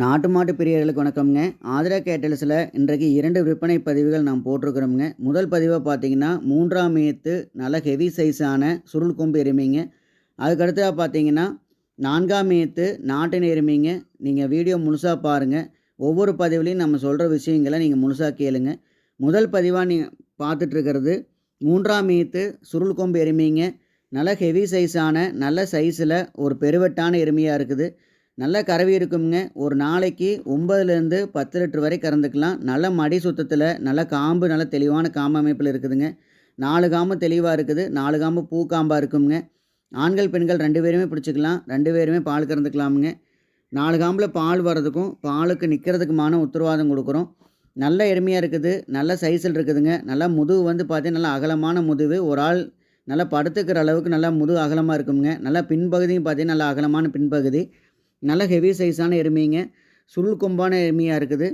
நாட்டு மாட்டு பிரியர்களுக்கு வணக்கம்ங்க. ஆதிரா கேட்டல்ஸில் இன்றைக்கு இரண்டு விற்பனை பதிவுகள் நாம் போட்டிருக்கிறோம்ங்க. முதல் பதிவாக பார்த்தீங்கன்னா மூன்றாம் ஏத்து நல்ல ஹெவி சைஸான சுருள் கொம்பு எருமைங்க. அதுக்கடுத்ததாக பார்த்தீங்கன்னா நான்காம் ஏத்து நாட்டின் எருமைங்க. நீங்கள் வீடியோ முழுசாக பாருங்கள் ஒவ்வொரு பதிவுலையும் நம்ம சொல்கிற விஷயங்களை நீங்கள் முழுசாக கேளுங்க. முதல் பதிவாக நீங்கள் பார்த்துட்ருக்கிறது மூன்றாம் ஏத்து சுருள் கொம்பு எருமைங்க. நல்ல ஹெவி சைஸான நல்ல சைஸில் ஒரு பெருவெட்டான எருமையாக இருக்குது. நல்ல கறவி இருக்குங்க ஒரு நாளைக்கு ஒம்பதுலேருந்து பத்து லிட்டர் வரை கறந்துக்கலாம். நல்ல மடி சுத்தத்தில் நல்ல காம்பு நல்ல தெளிவான காம்பு அமைப்பில் இருக்குதுங்க. நாலு காம்பு தெளிவாக இருக்குது. நாலு காம்பு பூ காம்பாக இருக்குங்க ஆண்கள் பெண்கள் ரெண்டு பேருமே பிடிச்சிக்கலாம். ரெண்டு பேருமே பால் கறந்துக்கலாமுங்க. நாலு காம்பில் பால் வர்றதுக்கும் பாலுக்கு நிற்கிறதுக்குமான உத்தரவாதம் கொடுக்குறோம். நல்ல எருமையாக இருக்குது. நல்ல சைஸில் இருக்குதுங்க. நல்லா முதுகு வந்து பார்த்தீங்கன்னா நல்லா அகலமான முதுகு. ஒரு ஆள் நல்லா படுத்துக்கிற அளவுக்கு நல்லா முதுகு அகலமாக இருக்குங்க நல்லா பின்பகுதியும் பார்த்தீங்கன்னா நல்லா அகலமான பின்பகுதி. நல்ல ஹெவி சைஸான எருமைங்க. சுருள் கொம்பான எருமையாக இருக்குது.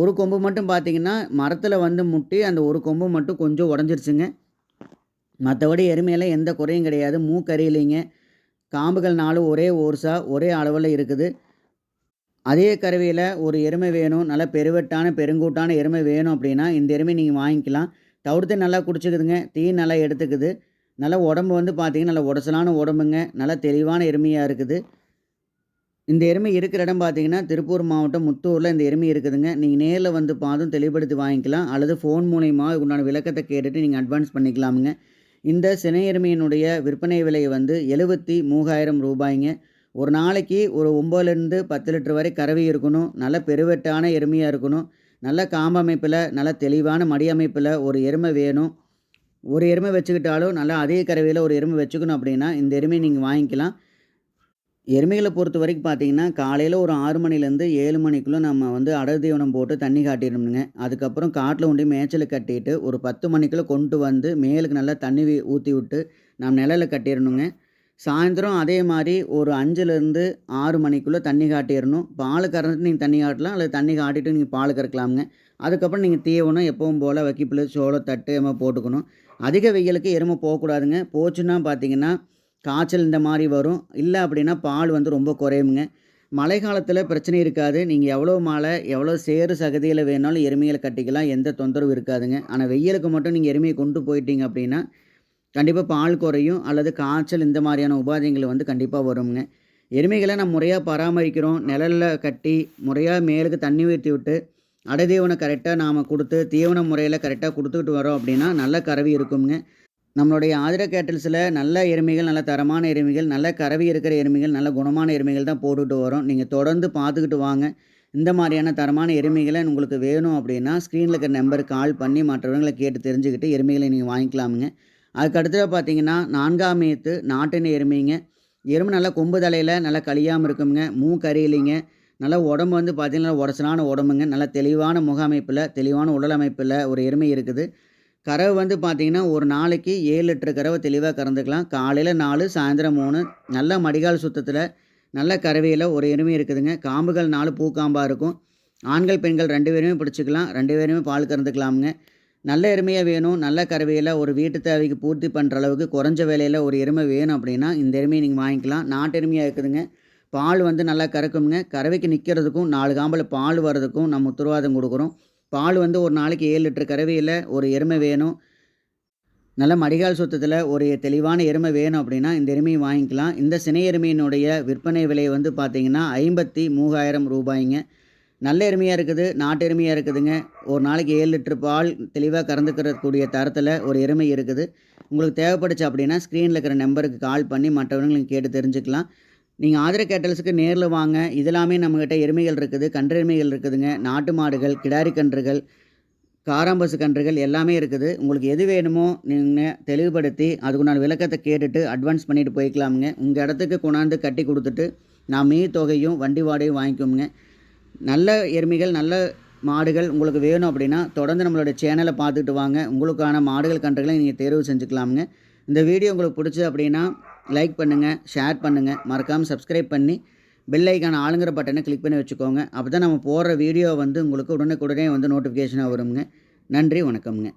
ஒரு கொம்பு மட்டும் பார்த்திங்கன்னா மரத்தில் வந்து முட்டி அந்த ஒரு கொம்பு மட்டும் கொஞ்சம் உடஞ்சிருச்சுங்க. மற்றபடி எருமையெல்லாம் எந்த குறையும் கிடையாது. மூக்கறியிலைங்க காம்புகள் நாலு ஒரே ஓர்ஸாக ஒரே அளவில் இருக்குது. அதே கருவியில் ஒரு எருமை வேணும். நல்லா பெருவெட்டான பெருங்கூட்டான எருமை வேணும் அப்படின்னா இந்த எருமை நீங்கள் வாங்கிக்கலாம். தவிர்த்து நல்லா குடிச்சிக்குதுங்க. தீ நல்லா எடுத்துக்குது. நல்லா உடம்பு வந்து பார்த்திங்கன்னா நல்லா உடசலான உடம்புங்க. நல்லா தெளிவான எருமையாக இருக்குது. இந்த எருமை இருக்கிற இடம் பார்த்தீங்கன்னா திருப்பூர் மாவட்டம் முத்தூரில் இந்த எருமை இருக்குதுங்க. நீங்கள் நேரில் வந்து பார்த்தும் தெளிவுபடுத்தி வாங்கிக்கலாம். அல்லது ஃபோன் மூலயமா உண்டான விளக்கத்தை கேட்டுட்டு நீங்கள் அட்வான்ஸ் பண்ணிக்கலாமுங்க. இந்த சினை எருமையினுடைய விற்பனை விலை வந்து எழுபத்தி மூவாயிரம் ரூபாய்ங்க. ஒரு நாளைக்கு ஒரு ஒம்பதுலேருந்து பத்து லிட்டர் வரை கறவை இருக்கணும். நல்ல பெருவெட்டான எருமையாக இருக்கணும். நல்ல காம்பமைப்பில் நல்ல தெளிவான மடி அமைப்பில் ஒரு எருமை வேணும். ஒரு எருமை வச்சுக்கிட்டாலும் நல்லா அதே கறவையில் ஒரு எருமை வச்சுக்கணும் அப்படின்னா இந்த எருமையை நீங்கள் வாங்கிக்கலாம். எருமைகளை பொறுத்த வரைக்கும் பார்த்தீங்கன்னா காலையில் ஒரு ஆறு மணிலேருந்து ஏழு மணிக்குள்ளே நம்ம வந்து அடர் தீவனம் போட்டு தண்ணி காட்டிடணுங்க. அதுக்கப்புறம் காட்டில் உண்டி மேய்ச்சல் கட்டிட்டு ஒரு பத்து மணிக்குள்ளே கொண்டு வந்து மேலுக்கு நல்லா தண்ணி ஊற்றி விட்டு நம்ம நிழலில் கட்டிடணுங்க. சாயந்தரம் அதே மாதிரி ஒரு அஞ்சுலேருந்து ஆறு மணிக்குள்ளே தண்ணி காட்டிடணும். பால் கறந்துட்டு நீங்கள் தண்ணி காட்டலாம் அல்லது தண்ணி காட்டிட்டு நீங்கள் பால் கறக்கலாமுங்க. அதுக்கப்புறம் நீங்கள் தீவனம் எப்பவும் போல் வைக்கிப்பில் சோளத்தட்டு எம்மா போட்டுக்கணும். அதிக வெயிலுக்கு எருமை போகக்கூடாதுங்க. போச்சுன்னா பார்த்தீங்கன்னா காய்ச்சல் இந்த மாதிரி வரும். இல்லை அப்படின்னா பால் வந்து ரொம்ப குறையுங்க மழை காலத்தில் பிரச்சனை இருக்காது. நீங்கள் எவ்வளோ மழை எவ்வளோ சேறு சகதியில் வேணாலும் எருமைகளை கட்டிக்கலாம். எந்த தொந்தரவும் இருக்காதுங்க. ஆனால் வெயிலுக்கு மட்டும் நீங்கள் எருமையை கொண்டு போயிட்டீங்க அப்படின்னா கண்டிப்பாக பால் குறையும். அல்லது காய்ச்சல் இந்த மாதிரியான உபாதைகள் வந்து கண்டிப்பாக வருங்க. எருமைகளை நம்ம முறையாக பராமரிக்கிறோம். நிழலில் கட்டி முறையாக மேலுக்கு தண்ணி ஊற்றி விட்டு அடைதீவனம் கரெக்டாக நாம் கொடுத்து தீவன முறையில் கரெக்டாக கொடுத்துக்கிட்டு வரோம் அப்படின்னா நல்ல கறவி இருக்குங்க. நம்மளுடைய ஆதிர கேட்டல்ஸில் நல்ல எருமைகள் நல்ல தரமான எருமைகள் நல்ல கறவி இருக்கிற எருமைகள் நல்ல குணமான எருமைகள் தான் போட்டுகிட்டு வரோம். நீங்கள் தொடர்ந்து பார்த்துக்கிட்டு வாங்க. இந்த மாதிரியான தரமான எருமைகளை உங்களுக்கு வேணும் அப்படின்னா ஸ்க்ரீனில் இருக்கிற நம்பருக்கு கால் பண்ணி மற்றவங்களை கேட்டு தெரிஞ்சுக்கிட்டு எருமைகளை நீங்கள் வாங்கிக்கலாமுங்க. அதுக்கு அடுத்தது பார்த்தீங்கன்னா நான்காம் ஏத்து நாட்டின எருமைங்க. எருமை நல்லா கொம்பு தலையில் நல்லா கழியாமல் இருக்குங்க மூ கறியிலிங்க நல்லா உடம்பு வந்து பார்த்திங்கன்னா உடச்சலான உடம்புங்க. நல்லா தெளிவான முக அமைப்பில் தெளிவான உடல் அமைப்பில் ஒரு எருமை இருக்குது. கறவை வந்து பார்த்திங்கன்னா ஒரு நாளைக்கு ஏழு லிட்டர் கறவை தெளிவாக கறந்துக்கலாம். காலையில் நாலு சாயந்தரம் மூணு. நல்ல மடிகால் சுத்தத்தில் நல்ல கறவையில் ஒரு எருமை இருக்குதுங்க. காம்புகள் நாலு பூக்காம்பாக இருக்கும். ஆண்கள் பெண்கள் ரெண்டு பேருமே பிடிச்சிக்கலாம். ரெண்டு பேருமே பால் கறந்துக்கலாமுங்க. நல்ல எருமையாக வேணும். நல்ல கறவையில் ஒரு வீட்டு தேவைக்கு பூர்த்தி பண்ணுற அளவுக்கு குறைஞ்ச விலையில் ஒரு எருமை வேணும் அப்படின்னா இந்த எருமையை நீங்கள் வாங்கிக்கலாம். நாட்டு எருமையாக இருக்குதுங்க. பால் வந்து நல்லா கறக்குங்க கறவைக்கு நிற்கிறதுக்கும் நாலு காம்பில் பால் வர்றதுக்கும் நம்ம உத்தரவாதம் கொடுக்குறோம். பால் வந்து ஒரு நாளைக்கு ஏழு லிட்டர் கறவையில் ஒரு எருமை வேணும். நல்ல மடிகால் சுத்தத்தில் ஒரு தெளிவான எருமை வேணும் அப்படின்னா இந்த எருமையை வாங்கிக்கலாம். இந்த சினை எருமையினுடைய விற்பனை விலை வந்து பார்த்திங்கன்னா ஐம்பத்தி மூவாயிரம் ரூபாய்ங்க. நல்ல எருமையாக இருக்குது நாட்டு எருமையாக இருக்குதுங்க. ஒரு நாளைக்கு ஏழு லிட்டர் பால் தெளிவாக கறந்துக்கிறக்கூடிய தரத்தில் ஒரு எருமை இருக்குது. உங்களுக்கு தேவைப்படுச்சு அப்படின்னா ஸ்க்ரீனில் இருக்கிற நம்பருக்கு கால் பண்ணி மற்றவங்களுக்கு கேட்டு தெரிஞ்சுக்கலாம். நீங்கள் ஆதர கேட்டல்ஸுக்கு நேரில் வாங்க. இதெல்லாமே நம்மக்கிட்ட எருமைகள் இருக்குது கன்றெருமைகள் இருக்குதுங்க. நாட்டு மாடுகள் கிடாரி கன்றுகள் காராம்பசு கன்றுகள் எல்லாமே இருக்குது. உங்களுக்கு எது வேணுமோ நீங்கள் தெளிவுபடுத்தி அதுக்குண்டான விளக்கத்தை கேட்டுட்டு அட்வான்ஸ் பண்ணிவிட்டு போய்க்கலாமுங்க. உங்கள் இடத்துக்கு கொண்டாந்து கட்டி கொடுத்துட்டு நான் மீ தொகையும் வண்டி வாடகையும் வாங்கிக்கோங்க நல்ல எருமைகள் நல்ல மாடுகள் உங்களுக்கு வேணும் அப்படின்னா தொடர்ந்து நம்மளோட சேனலை பார்த்துட்டு வாங்க. உங்களுக்கான மாடுகள் கன்றுகளை நீங்கள் தேர்வு செஞ்சுக்கலாமுங்க. இந்த வீடியோ உங்களுக்கு பிடிச்சி அப்படின்னா லைக் பண்ணுங்கள் ஷேர் பண்ணுங்கள் மறக்காமல் சப்ஸ்கிரைப் பண்ணி பெல் ஐக்கான ஆளுங்கிற பட்டனை கிளிக் பண்ணி வச்சுக்கோங்க. அப்போ தான் நம்ம போடுற வீடியோ வந்து உங்களுக்கு உடனுக்குடனே வந்து நோட்டிஃபிகேஷனாக வருங்க நன்றி வணக்கம்ங்க.